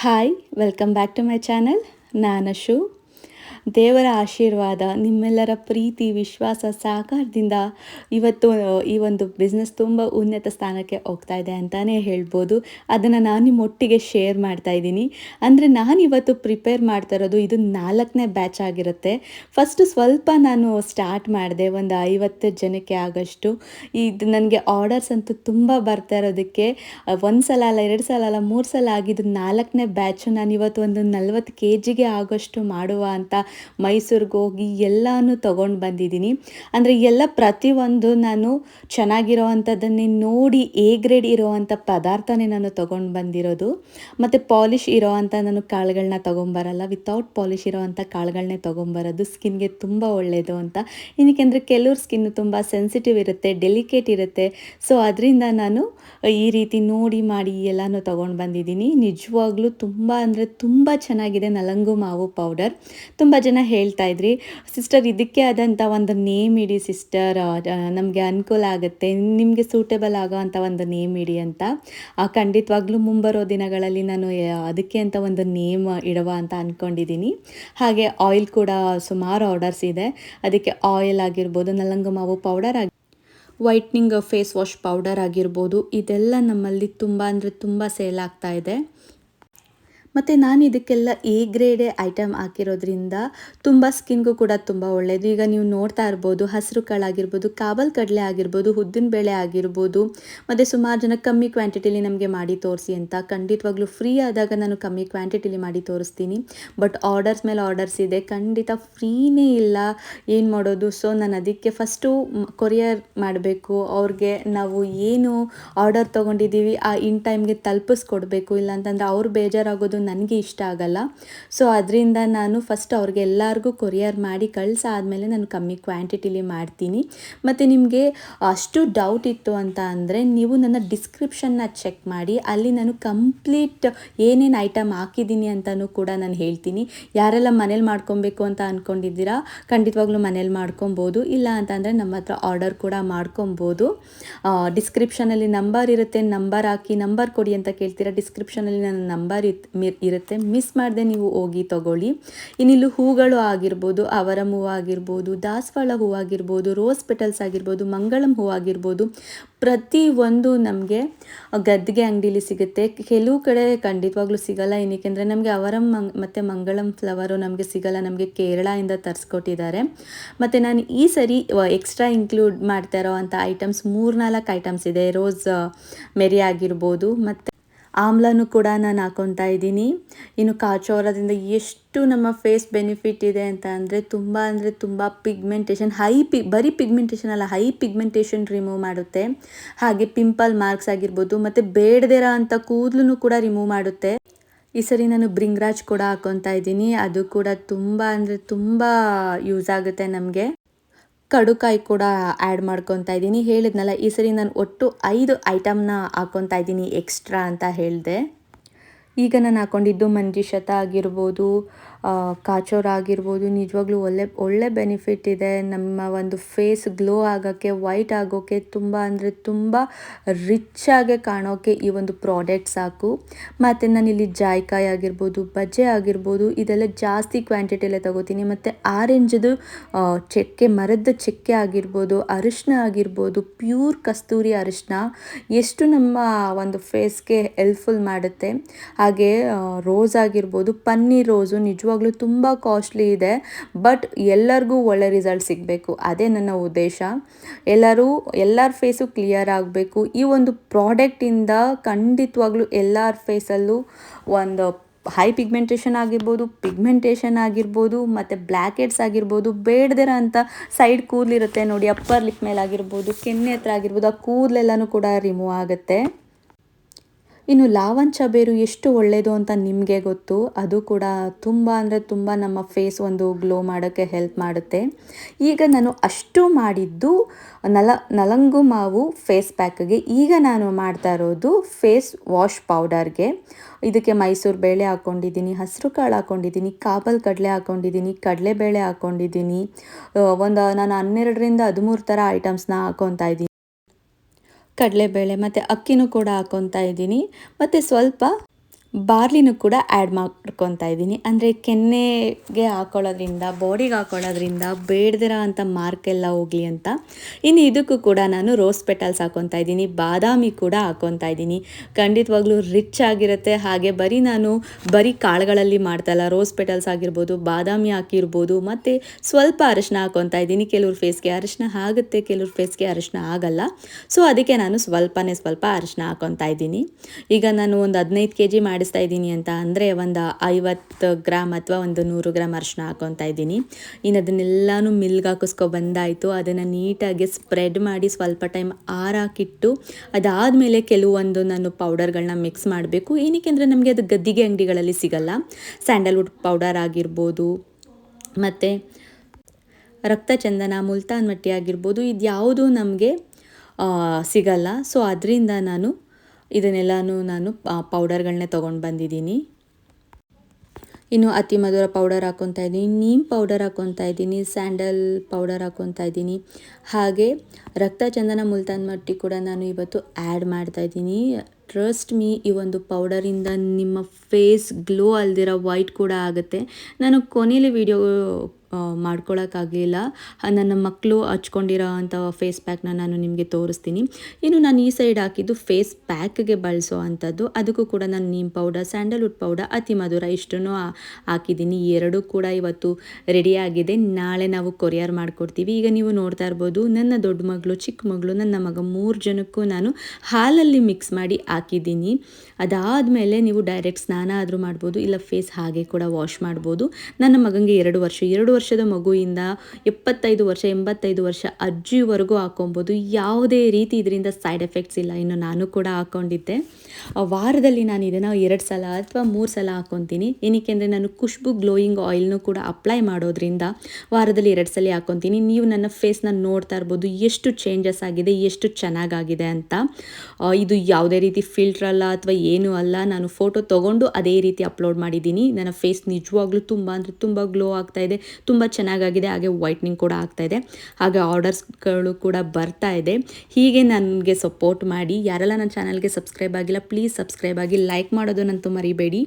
hi welcome back to my channel ನಾನು ಶು ದೇವರ ಆಶೀರ್ವಾದ, ನಿಮ್ಮೆಲ್ಲರ ಪ್ರೀತಿ, ವಿಶ್ವಾಸ, ಸಹಕಾರದಿಂದ ಇವತ್ತು ಈ ಒಂದು ಬಿಸ್ನೆಸ್ ತುಂಬ ಉನ್ನತ ಸ್ಥಾನಕ್ಕೆ ಹೋಗ್ತಾ ಇದೆ ಅಂತಲೇ ಹೇಳ್ಬೋದು. ಅದನ್ನು ನಾನು ನಿಮ್ಮೊಟ್ಟಿಗೆ ಶೇರ್ ಮಾಡ್ತಾ ಇದ್ದೀನಿ. ಅಂದರೆ ನಾನು ಇವತ್ತು ಪ್ರಿಪೇರ್ ಮಾಡ್ತಾ ಇರೋದು ಇದು ನಾಲ್ಕನೇ ಬ್ಯಾಚ್ ಆಗಿರುತ್ತೆ. ಫಸ್ಟು ಸ್ವಲ್ಪ ನಾನು ಸ್ಟಾರ್ಟ್ ಮಾಡಿದೆ, ಒಂದು ಐವತ್ತು ಜನಕ್ಕೆ ಆಗಷ್ಟು. ಇದು ನನಗೆ ಆರ್ಡರ್ಸ್ ಅಂತೂ ತುಂಬ ಬರ್ತಾ ಇರೋದಕ್ಕೆ ಒಂದು ಸಲ ಅಲ್ಲ, ಎರಡು ಸಲ ಅಲ್ಲ, ಮೂರು ಸಲ ಆಗಿದ್ದು ನಾಲ್ಕನೇ ಬ್ಯಾಚು ನಾನು ಇವತ್ತು ಒಂದು ನಲ್ವತ್ತು ಕೆ ಜಿಗೆ ಆಗೋಷ್ಟು ಮಾಡುವ ಅಂತ ಮೈಸೂರಿಗೆ ಹೋಗಿ ಎಲ್ಲನೂ ತೊಗೊಂಡು ಬಂದಿದ್ದೀನಿ. ಅಂದರೆ ಎಲ್ಲ ಪ್ರತಿಯೊಂದು ನಾನು ಚೆನ್ನಾಗಿರೋ ಅಂಥದ್ದನ್ನೇ ನೋಡಿ ಎ ಗ್ರೇಡ್ ಇರೋವಂಥ ಪದಾರ್ಥನೇ ನಾನು ತೊಗೊಂಡು ಬಂದಿರೋದು. ಮತ್ತು ಪಾಲಿಶ್ ಇರೋವಂಥ ನಾನು ಕಾಳುಗಳನ್ನ ತೊಗೊಂಬರಲ್ಲ ವಿತೌಟ್ ಪಾಲಿಶ್ ಇರೋವಂಥ ಕಾಳುಗಳನ್ನೇ ತೊಗೊಂಬರೋದು ಸ್ಕಿನ್ಗೆ ತುಂಬ ಒಳ್ಳೆಯದು ಅಂತ. ಏನಕ್ಕೆಂದರೆ ಕೆಲವ್ರ ಸ್ಕಿನ್ ತುಂಬ ಸೆನ್ಸಿಟಿವ್ ಇರುತ್ತೆ ಡೆಲಿಕೇಟ್ ಇರುತ್ತೆ. ಸೊ ಅದರಿಂದ ನಾನು ಈ ರೀತಿ ನೋಡಿ ಮಾಡಿ ಎಲ್ಲನೂ ತೊಗೊಂಡು ಬಂದಿದ್ದೀನಿ. ನಿಜವಾಗ್ಲೂ ತುಂಬ ಅಂದರೆ ತುಂಬ ಚೆನ್ನಾಗಿದೆ ನಲಂಗು ಮಾವು ಪೌಡರ್ ತುಂಬ ಜನ ಹೇಳ್ತಾ ಇದ್ರಿ ಸಿಸ್ಟರ್ ಇದಕ್ಕೆ ಆದಂಥ ಒಂದು ನೇಮ್ ಇಡಿ ಸಿಸ್ಟರ್ ನಮಗೆ ಅನುಕೂಲ ಆಗುತ್ತೆ, ನಿಮಗೆ ಸೂಟೇಬಲ್ ಆಗೋ ಅಂಥ ಒಂದು ನೇಮ್ ಇಡಿ ಅಂತ. ಖಂಡಿತವಾಗ್ಲೂ ಮುಂಬರೋ ದಿನಗಳಲ್ಲಿ ನಾನು ಅದಕ್ಕೆ ಅಂತ ಒಂದು ನೇಮ್ ಇಡುವ ಅಂತ ಅಂದ್ಕೊಂಡಿದ್ದೀನಿ ಹಾಗೆ ಆಯಿಲ್ ಕೂಡ ಸುಮಾರು ಆರ್ಡರ್ಸ್ ಇದೆ. ಅದಕ್ಕೆ ಆಯಿಲ್ ಆಗಿರ್ಬೋದು ನಲ್ಲಂಗ ಮಾವು ಪೌಡರ್ ಆಗಿ ವೈಟ್ನಿಂಗ್ ಫೇಸ್ ವಾಶ್ ಪೌಡರ್ ಆಗಿರ್ಬೋದು, ಇದೆಲ್ಲ ನಮ್ಮಲ್ಲಿ ತುಂಬ ಅಂದರೆ ತುಂಬ ಸೇಲ್ ಆಗ್ತಾ ಇದೆ. ಮತ್ತು ನಾನು ಇದಕ್ಕೆಲ್ಲ ಎ ಗ್ರೇಡೆ ಐಟಮ್ ಹಾಕಿರೋದ್ರಿಂದ ತುಂಬ ಸ್ಕಿನ್ಗೂ ಕೂಡ ತುಂಬ ಒಳ್ಳೆಯದು ಈಗ ನೀವು ನೋಡ್ತಾ ಇರ್ಬೋದು, ಹಸಿರು ಕಾಳಾಗಿರ್ಬೋದು ಕಾಬಲ್ ಕಡಲೆ ಆಗಿರ್ಬೋದು, ಉದ್ದಿನ ಬೇಳೆ ಆಗಿರ್ಬೋದು, ಮತ್ತು ಸುಮಾರು ಜನ ಕಮ್ಮಿ ಕ್ವಾಂಟಿಟಿಲಿ ನಮಗೆ ಮಾಡಿ ತೋರಿಸಿ ಅಂತ ಖಂಡಿತವಾಗ್ಲೂ ಫ್ರೀ ಆದಾಗ ನಾನು ಕಮ್ಮಿ ಕ್ವಾಂಟಿಟಿಲಿ ಮಾಡಿ ತೋರಿಸ್ತೀನಿ. ಬಟ್ ಆರ್ಡರ್ಸ್ ಮೇಲೆ ಆರ್ಡರ್ಸ್ ಇದೆ. ಖಂಡಿತ ಫ್ರೀನೇ ಇಲ್ಲ. ಏನು ಮಾಡೋದು? ಸೊ ನಾನು ಅದಕ್ಕೆ ಫಸ್ಟು ಕೊರಿಯರ್ ಮಾಡಬೇಕು. ಅವ್ರಿಗೆ ನಾವು ಏನು ಆರ್ಡರ್ ತೊಗೊಂಡಿದ್ದೀವಿ, ಆ ಇನ್ ಟೈಮ್ಗೆ ತಲುಪಿಸ್ಕೊಡ್ಬೇಕು. ಇಲ್ಲಾಂತಂದರೆ ಅವ್ರು ಬೇಜಾರಾಗೋದು ನನಗೆ ಇಷ್ಟ ಆಗಲ್ಲ. ಸೊ ಅದರಿಂದ ನಾನು ಫಸ್ಟ್ ಅವ್ರಿಗೆ ಎಲ್ಲರಿಗೂ ಕೊರಿಯರ್ ಮಾಡಿ ಕಳಿಸಾದ್ಮೇಲೆ ನಾನು ಕಮ್ಮಿ ಕ್ವಾಂಟಿಟಿಲಿ ಮಾಡ್ತೀನಿ. ಮತ್ತು ನಿಮಗೆ ಅಷ್ಟು ಡೌಟ್ ಇತ್ತು ಅಂತ ಅಂದರೆ ನೀವು ನನ್ನ ಡಿಸ್ಕ್ರಿಪ್ಷನ್ನ ಚೆಕ್ ಮಾಡಿ, ಅಲ್ಲಿ ನಾನು ಕಂಪ್ಲೀಟ್ ಏನೇನು ಐಟಮ್ ಹಾಕಿದ್ದೀನಿ ಅಂತಲೂ ಕೂಡ ನಾನು ಹೇಳ್ತೀನಿ. ಯಾರೆಲ್ಲ ಮನೇಲಿ ಮಾಡ್ಕೊಬೇಕು ಅಂತ ಅಂದ್ಕೊಂಡಿದ್ದೀರಾ ಖಂಡಿತವಾಗ್ಲೂ ಮನೇಲಿ ಮಾಡ್ಕೊಬೋದು. ಇಲ್ಲ ಅಂತಂದರೆ ನಮ್ಮ ಹತ್ರ ಆರ್ಡರ್ ಕೂಡ ಮಾಡ್ಕೊಬೋದು. ಡಿಸ್ಕ್ರಿಪ್ಷನಲ್ಲಿ ನಂಬರ್ ಇರುತ್ತೆ ನಂಬರ್ ಹಾಕಿ ನಂಬರ್ ಕೊಡಿ ಅಂತ ಕೇಳ್ತೀರಾ? ಡಿಸ್ಕ್ರಿಪ್ಷನಲ್ಲಿ ನನ್ನ ನಂಬರ್ ಇತ್ ಮಿ- ಇರುತ್ತೆ. ಮಿಸ್ ಮಾಡದೆ ನೀವು ಹೋಗಿ ತಗೊಳ್ಳಿ. ಇನ್ನಿಲ್ಲಿ ಹೂಗಳು ಆಗಿರ್ಬೋದು, ಅವರಂ ಹೂ ಆಗಿರ್ಬೋದು, ದಾಸವಾಳ ಹೂ ಆಗಿರ್ಬೋದು ರೋಸ್ ಪೆಟಲ್ಸ್ ಆಗಿರ್ಬೋದು, ಮಂಗಳಂ ಹೂ ಆಗಿರ್ಬೋದು ಪ್ರತಿಯೊಂದು ನಮಗೆ ಗದ್ದಿಗೆ ಅಂಗಡೀಲಿ ಸಿಗುತ್ತೆ. ಕೆಲವು ಕಡೆ ಖಂಡಿತವಾಗ್ಲೂ ಸಿಗಲ್ಲ. ಏನಕ್ಕೆಂದರೆ ನಮಗೆ ಅವರಂ ಮಂಗ್, ಮತ್ತು ಮಂಗಳಂ ಫ್ಲವರು ನಮಗೆ ಸಿಗಲ್ಲ. ನಮಗೆ ಕೇರಳದಿಂದ ತರಿಸ್ಕೊಟ್ಟಿದ್ದಾರೆ. ಮತ್ತು ನಾನು ಈ ಸರಿ ಎಕ್ಸ್ಟ್ರಾ ಇನ್ಕ್ಲೂಡ್ ಮಾಡ್ತಾ ಇರೋ ಅಂಥ ಐಟಮ್ಸ್ ಮೂರ್ನಾಲ್ಕು ಐಟಮ್ಸ್ ಇದೆ. ರೋಸ್ ಮೆರಿ ಆಗಿರ್ಬೋದು, ಮತ್ತು ಆಮ್ಲನೂ ಕೂಡ ನಾನು ಹಾಕೊತಾ ಇದ್ದೀನಿ. ಇನ್ನು ಕಾಚೋರದಿಂದ ಎಷ್ಟು ನಮ್ಮ ಫೇಸ್ ಬೆನಿಫಿಟ್ ಇದೆ ಅಂತ ಅಂದರೆ ತುಂಬ ಅಂದರೆ ತುಂಬ ಪಿಗ್ಮೆಂಟೇಷನ್, ಹೈ ಪಿ, ಬರೀ ಪಿಗ್ಮೆಂಟೇಷನ್ ಅಲ್ಲ, ಹೈ ಪಿಗ್ಮೆಂಟೇಷನ್ ರಿಮೂವ್ ಮಾಡುತ್ತೆ. ಹಾಗೆ ಪಿಂಪಲ್ ಮಾರ್ಕ್ಸ್ ಆಗಿರ್ಬೋದು, ಮತ್ತು ಬೇಡದಿರೋ ಅಂಥ ಕೂದಲು ಕೂಡ ರಿಮೂವ್ ಮಾಡುತ್ತೆ. ಈ ಸರಿ ನಾನು ಬ್ರಿಂಗ್ರಾಜ್ ಕೂಡ ಹಾಕೊತಾ ಇದ್ದೀನಿ. ಅದು ಕೂಡ ತುಂಬ ಅಂದರೆ ತುಂಬ ಯೂಸ್ ಆಗುತ್ತೆ ನಮಗೆ. ಕಡುಕಾಯಿ ಕೂಡ ಆ್ಯಡ್ ಮಾಡ್ಕೊತಾ ಇದ್ದೀನಿ. ಹೇಳಿದ್ನಲ್ಲ, ಈ ಸರಿ ನಾನು ಒಟ್ಟು ಐದು ಐಟಮ್ನ ಹಾಕ್ಕೊತಾ ಇದ್ದೀನಿ ಎಕ್ಸ್ಟ್ರಾ ಅಂತ ಹೇಳಿದೆ. ಈಗ ನಾನು ಹಾಕ್ಕೊಂಡಿದ್ದು ಮಂಜುಷತ ಆಗಿರ್ಬೋದು ಆ, ಕಾಚೋರ ಆಗಿರ್ಬೋದು ನಿಜವಾಗ್ಲೂ ಒಳ್ಳೆ ಒಳ್ಳೆ ಬೆನಿಫಿಟ್ ಇದೆ. ನಮ್ಮ ಒಂದು ಫೇಸ್ ಗ್ಲೋ ಆಗೋಕ್ಕೆ ವೈಟ್ ಆಗೋಕ್ಕೆ ತುಂಬ ಅಂದರೆ ತುಂಬ ರಿಚ್ಚಾಗೆ ಕಾಣೋಕ್ಕೆ ಈ ಒಂದು ಪ್ರಾಡಕ್ಟ್ ಸಾಕು. ಮತ್ತು ನಾನಿಲ್ಲಿ ಜಾಯ್ಕಾಯಿ ಆಗಿರ್ಬೋದು ಬಜ್ಜೆ ಆಗಿರ್ಬೋದು ಇದೆಲ್ಲ ಜಾಸ್ತಿ ಕ್ವಾಂಟಿಟಿಯಲ್ಲೇ ತಗೋತೀನಿ. ಮತ್ತು ಆರೆಂಜದು ಚೆಕ್ಕೆ ಮರದ ಚಕ್ಕೆ ಆಗಿರ್ಬೋದು ಅರಿಶಿನ ಆಗಿರ್ಬೋದು ಪ್ಯೂರ್ ಕಸ್ತೂರಿ ಅರಿಶಿನ ಎಷ್ಟು ನಮ್ಮ ಒಂದು ಫೇಸ್ಗೆ ಹೆಲ್ಪ್ಫುಲ್ ಮಾಡುತ್ತೆ. ಹಾಗೆ ರೋಸ್ ಆಗಿರ್ಬೋದು ಪನ್ನೀರ್ ರೋಸು ನಿಜವಾಗ್ಲೂ ತುಂಬ ಕಾಸ್ಟ್ಲಿ ಇದೆ. ಬಟ್ ಎಲ್ಲರಿಗೂ ಒಳ್ಳೆ ರಿಸಲ್ಟ್ ಸಿಗಬೇಕು. ಅದೇ ನನ್ನ ಉದ್ದೇಶ. ಎಲ್ಲರೂ, ಎಲ್ಲರ ಫೇಸು ಕ್ಲಿಯರ್ ಆಗಬೇಕು. ಈ ಒಂದು ಪ್ರಾಡಕ್ಟಿಂದ ಖಂಡಿತವಾಗ್ಲೂ ಎಲ್ಲರ ಫೇಸಲ್ಲೂ ಒಂದು ಹೈ ಪಿಗ್ಮೆಂಟೇಷನ್ ಆಗಿರ್ಬೋದು ಪಿಗ್ಮೆಂಟೇಷನ್ ಆಗಿರ್ಬೋದು, ಮತ್ತು ಬ್ಲ್ಯಾಕ್ ಹೆಡ್ಸ್ ಆಗಿರ್ಬೋದು, ಬೇಡದಿರೋ ಅಂಥ ಸೈಡ್ ಕೂದಲಿರುತ್ತೆ ನೋಡಿ ಅಪ್ಪರ್ ಲಿಪ್ ಮೇಲೆ ಆಗಿರ್ಬೋದು ಕೆನ್ನೆ ಹತ್ರ ಆಗಿರ್ಬೋದು, ಆ ಕೂದಲೆಲ್ಲನೂ ಕೂಡ ರಿಮೂವ್ ಆಗುತ್ತೆ. ಇನ್ನು ಲಾವಂಚ ಬೇರು ಎಷ್ಟು ಒಳ್ಳೆಯದು ಅಂತ ನಿಮಗೆ ಗೊತ್ತು, ಅದು ಕೂಡ ತುಂಬ ಅಂದರೆ ತುಂಬ ನಮ್ಮ ಫೇಸ್ ಒಂದು ಗ್ಲೋ ಮಾಡೋಕ್ಕೆ ಹೆಲ್ಪ್ ಮಾಡುತ್ತೆ. ಈಗ ನಾನು ಅಷ್ಟು ಮಾಡಿದ್ದು ನಲ, ನಲಂಗು ಮಾವು ಫೇಸ್ ಪ್ಯಾಕ್ಗೆ ಈಗ ನಾನು ಮಾಡ್ತಾ ಇರೋದು ಫೇಸ್ ವಾಶ್ ಪೌಡರ್ಗೆ ಇದಕ್ಕೆ ಮೈಸೂರು ಬೇಳೆ ಹಾಕ್ಕೊಂಡಿದ್ದೀನಿ ಹಸಿರು ಕಾಳು ಹಾಕ್ಕೊಂಡಿದ್ದೀನಿ ಕಾಬಲ್ ಕಡಲೆ ಹಾಕ್ಕೊಂಡಿದ್ದೀನಿ ಕಡಲೆಬೇಳೆ ಹಾಕ್ಕೊಂಡಿದ್ದೀನಿ ಒಂದು, ನಾನು ಹನ್ನೆರಡರಿಂದ ಹದಿಮೂರು ಥರ ಐಟಮ್ಸ್ನ ಹಾಕ್ಕೊತಾ ಇದ್ದೀನಿ. ಕಡಲೆಬೇಳೆ ಮತ್ತು ಅಕ್ಕಿನೂ ಕೂಡ ಹಾಕ್ಕೊತಾ ಇದ್ದೀನಿ. ಮತ್ತು ಸ್ವಲ್ಪ ಬಾರ್ಲಿನೂ ಕೂಡ ಆ್ಯಡ್ ಮಾಡ್ಕೊತಾ ಇದ್ದೀನಿ. ಅಂದರೆ ಕೆನ್ನೆಗೆ ಹಾಕೊಳ್ಳೋದ್ರಿಂದ ಬಾಡಿಗೆ ಹಾಕೊಳ್ಳೋದ್ರಿಂದ ಬೇಡದಿರೋ ಅಂಥ ಮಾರ್ಕೆಲ್ಲ ಹೋಗಲಿ ಅಂತ. ಇನ್ನು ಇದಕ್ಕೂ ಕೂಡ ನಾನು ರೋಸ್ ಪೆಟಲ್ಸ್ ಹಾಕೊತಾ ಇದ್ದೀನಿ. ಬಾದಾಮಿ ಕೂಡ ಹಾಕೊತಾ ಇದ್ದೀನಿ. ಖಂಡಿತವಾಗ್ಲೂ ರಿಚ್ ಆಗಿರುತ್ತೆ. ಹಾಗೆ ಬರೀ ನಾನು ಬರೀ ಕಾಳುಗಳಲ್ಲಿ ಮಾಡ್ತಾಯಿಲ್ಲ ರೋಸ್ ಪೆಟಲ್ಸ್ ಆಗಿರ್ಬೋದು, ಬಾದಾಮಿ ಹಾಕಿರ್ಬೋದು, ಮತ್ತು ಸ್ವಲ್ಪ ಅರಿಶಿನ ಹಾಕೊತಾ ಇದ್ದೀನಿ. ಕೆಲವ್ರ ಫೇಸ್ಗೆ ಅರಿಶಿನ ಆಗುತ್ತೆ, ಕೆಲವ್ರ ಫೇಸ್ಗೆ ಅರಿಶಿನ ಆಗಲ್ಲ. ಸೊ ಅದಕ್ಕೆ ನಾನು ಸ್ವಲ್ಪನೇ ಸ್ವಲ್ಪ ಅರಿಶಿನ ಹಾಕೊತಾ ಇದ್ದೀನಿ. ಈಗ ನಾನು ಒಂದು ಹದಿನೈದು ಕೆ ಜಿ ಮಾಡಿಸ್ತಾ ಇದ್ದೀನಿ ಅಂತ ಅಂದರೆ ಒಂದು ಐವತ್ತು ಗ್ರಾಮ್ ಅಥವಾ ಒಂದು ನೂರು ಗ್ರಾಮ್ ಅರಿಶಿನ ಹಾಕೊತಾ ಇದ್ದೀನಿ. ಇನ್ನು ಅದನ್ನೆಲ್ಲನೂ ಮಿಲ್ಗೆ ಹಾಕಿಸ್ಕೊ ಬಂದಾಯಿತು. ಅದನ್ನು ನೀಟಾಗಿ ಸ್ಪ್ರೆಡ್ ಮಾಡಿ ಸ್ವಲ್ಪ ಟೈಮ್ ಆರಾಕಿಟ್ಟು ಅದಾದಮೇಲೆ ಕೆಲವೊಂದು ನಾನು ಪೌಡರ್ಗಳನ್ನ ಮಿಕ್ಸ್ ಮಾಡಬೇಕು. ಏನಕ್ಕೆ ಅಂದರೆ ನಮಗೆ ಅದು ಗದ್ದಿಗೆ ಅಂಗಡಿಗಳಲ್ಲಿ ಸಿಗಲ್ಲ. ಸ್ಯಾಂಡಲ್ವುಡ್ ಪೌಡರ್ ಆಗಿರ್ಬೋದು, ಮತ್ತು ರಕ್ತ ಚಂದನ ಮುಲ್ತಾನ್ ಮಟ್ಟಿ ಆಗಿರ್ಬೋದು ಇದು ಯಾವುದೂ ನಮಗೆ ಸಿಗಲ್ಲ. ಸೊ ಅದರಿಂದ ನಾನು ಇದನ್ನೆಲ್ಲನೂ ನಾನು ಪೌಡರ್ಗಳನ್ನೇ ತೊಗೊಂಡು ಬಂದಿದ್ದೀನಿ. ಇನ್ನು ಅತಿ ಮಧುರ ಪೌಡರ್ ಹಾಕ್ಕೊತಾ ಇದ್ದೀನಿ, ನೀಮ್ ಪೌಡರ್ ಹಾಕ್ಕೊತಾ ಇದ್ದೀನಿ ಸ್ಯಾಂಡಲ್ ಪೌಡರ್ ಹಾಕ್ಕೊತಾ ಇದ್ದೀನಿ. ಹಾಗೆ ರಕ್ತಚಂದನ ಮುಲ್ತಾನ್ ಮಟ್ಟಿ ಕೂಡ ನಾನು ಇವತ್ತು ಆ್ಯಡ್ ಮಾಡ್ತಾ ಇದ್ದೀನಿ. ಟ್ರಸ್ಟ್ ಮೀ ಈ ಒಂದು ಪೌಡರಿಂದ ನಿಮ್ಮ ಫೇಸ್ ಗ್ಲೋ ಅಲ್ದಿರೋ ವೈಟ್ ಕೂಡ ಆಗುತ್ತೆ. ನಾನು ಕೊನೆಯಲ್ಲಿ ವಿಡಿಯೋ ಮಾಡ್ಕೊಳಕ್ಕಾಗಲಿಲ್ಲ. ನನ್ನ ಮಕ್ಕಳು ಹಚ್ಕೊಂಡಿರೋ ಅಂಥ ಫೇಸ್ ಪ್ಯಾಕ್ನ ನಾನು ನಿಮಗೆ ತೋರಿಸ್ತೀನಿ. ಇನ್ನು ನಾನು ಈ ಸೈಡ್ ಹಾಕಿದ್ದು ಫೇಸ್ ಪ್ಯಾಕ್ಗೆ ಬಳಸೋ ಅಂಥದ್ದು. ಅದಕ್ಕೂ ಕೂಡ ನಾನು ನೀಮ್ ಪೌಡರ್ ಸ್ಯಾಂಡಲ್ವುಡ್ ಪೌಡರ್ ಅತಿ ಮಧುರ ಇಷ್ಟನ್ನು ಹಾಕಿದ್ದೀನಿ. ಎರಡೂ ಕೂಡ ಇವತ್ತು ರೆಡಿಯಾಗಿದೆ ನಾಳೆ ನಾವು ಕೊರಿಯರ್ ಮಾಡಿಕೊಡ್ತೀವಿ. ಈಗ ನೀವು ನೋಡ್ತಾ ಇರ್ಬೋದು, ನನ್ನ ದೊಡ್ಡ ಮಗಳು, ಚಿಕ್ಕ ಮಗಳು, ನನ್ನ ಮಗ ಮೂರು ಜನಕ್ಕೂ ನಾನು ಹಾಲಲ್ಲಿ ಮಿಕ್ಸ್ ಮಾಡಿ ಹಾಕಿದ್ದೀನಿ. ಅದಾದಮೇಲೆ ನೀವು ಡೈರೆಕ್ಟ್ ಸ್ನಾನ ಆದರೂ ಮಾಡ್ಬೋದು, ಇಲ್ಲ ಫೇಸ್ ಹಾಗೆ ಕೂಡ ವಾಶ್ ಮಾಡ್ಬೋದು. ನನ್ನ ಮಗನಿಗೆ ಎರಡು ವರ್ಷ, ಎರಡು ವರ್ಷದ ಮಗುವಿಂದ ಎಪ್ಪತ್ತೈದು ವರ್ಷ, ಎಂಬತ್ತೈದು ವರ್ಷ ಅಜ್ಜಿವರೆಗೂ ಹಾಕೊಬೋದು. ಯಾವುದೇ ರೀತಿ ಇದರಿಂದ ಸೈಡ್ ಎಫೆಕ್ಟ್ಸ್ ಇಲ್ಲ. ಇನ್ನು ನಾನು ಕೂಡ ಹಾಕ್ಕೊಂಡಿದ್ದೆ ವಾರದಲ್ಲಿ ನಾನು ಇದನ್ನು ಎರಡು ಸಲ ಅಥವಾ ಮೂರು ಸಲ ಹಾಕ್ಕೊತೀನಿ ಏನಕ್ಕೆ ಅಂದರೆ ನಾನು ಖುಷ್ಬು ಗ್ಲೋಯಿಂಗ್ ಆಯಿಲ್ನು ಕೂಡ ಅಪ್ಲೈ ಮಾಡೋದ್ರಿಂದ ವಾರದಲ್ಲಿ ಎರಡು ಸಲ ಹಾಕ್ಕೊತೀನಿ ನೀವು ನನ್ನ ಫೇಸ್ನ ನೋಡ್ತಾ ಇರ್ಬೋದು. ಎಷ್ಟು ಚೇಂಜಸ್ ಆಗಿದೆ, ಎಷ್ಟು ಚೆನ್ನಾಗಾಗಿದೆ ಅಂತ. ಇದು ಯಾವುದೇ ರೀತಿ ಫಿಲ್ಟ್ರ್ ಅಲ್ಲ ಅಥವಾ ಏನೂ ಅಲ್ಲ. ನಾನು ಫೋಟೋ ತೊಗೊಂಡು ಅದೇ ರೀತಿ ಅಪ್ಲೋಡ್ ಮಾಡಿದ್ದೀನಿ. ನನ್ನ ಫೇಸ್ ನಿಜವಾಗ್ಲೂ ತುಂಬ ಅಂದರೆ ತುಂಬ ಗ್ಲೋ ಆಗ್ತಾ ಇದೆ. ತುಂಬ ಚೆನ್ನಾಗಾಗಿದೆ, ಹಾಗೆ ವೈಟ್ನಿಂಗ್ ಕೂಡ ಆಗ್ತಾ ಇದೆ. ಹಾಗೆ ಆರ್ಡರ್ಸ್ಗಳು ಕೂಡ ಬರ್ತಾ ಇದೆ. ಹೀಗೆ ನನಗೆ ಸಪೋರ್ಟ್ ಮಾಡಿ. ಯಾರೆಲ್ಲ ನನ್ನ ಚಾನಲ್ಗೆ ಸಬ್ಸ್ಕ್ರೈಬ್ ಆಗಿಲ್ಲ ಪ್ಲೀಸ್ ಸಬ್ಸ್ಕ್ರೈಬ್ ಆಗಿ ಲೈಕ್ ಮಾಡೋದು ನಂತು ಮರಿಬೇಡಿ.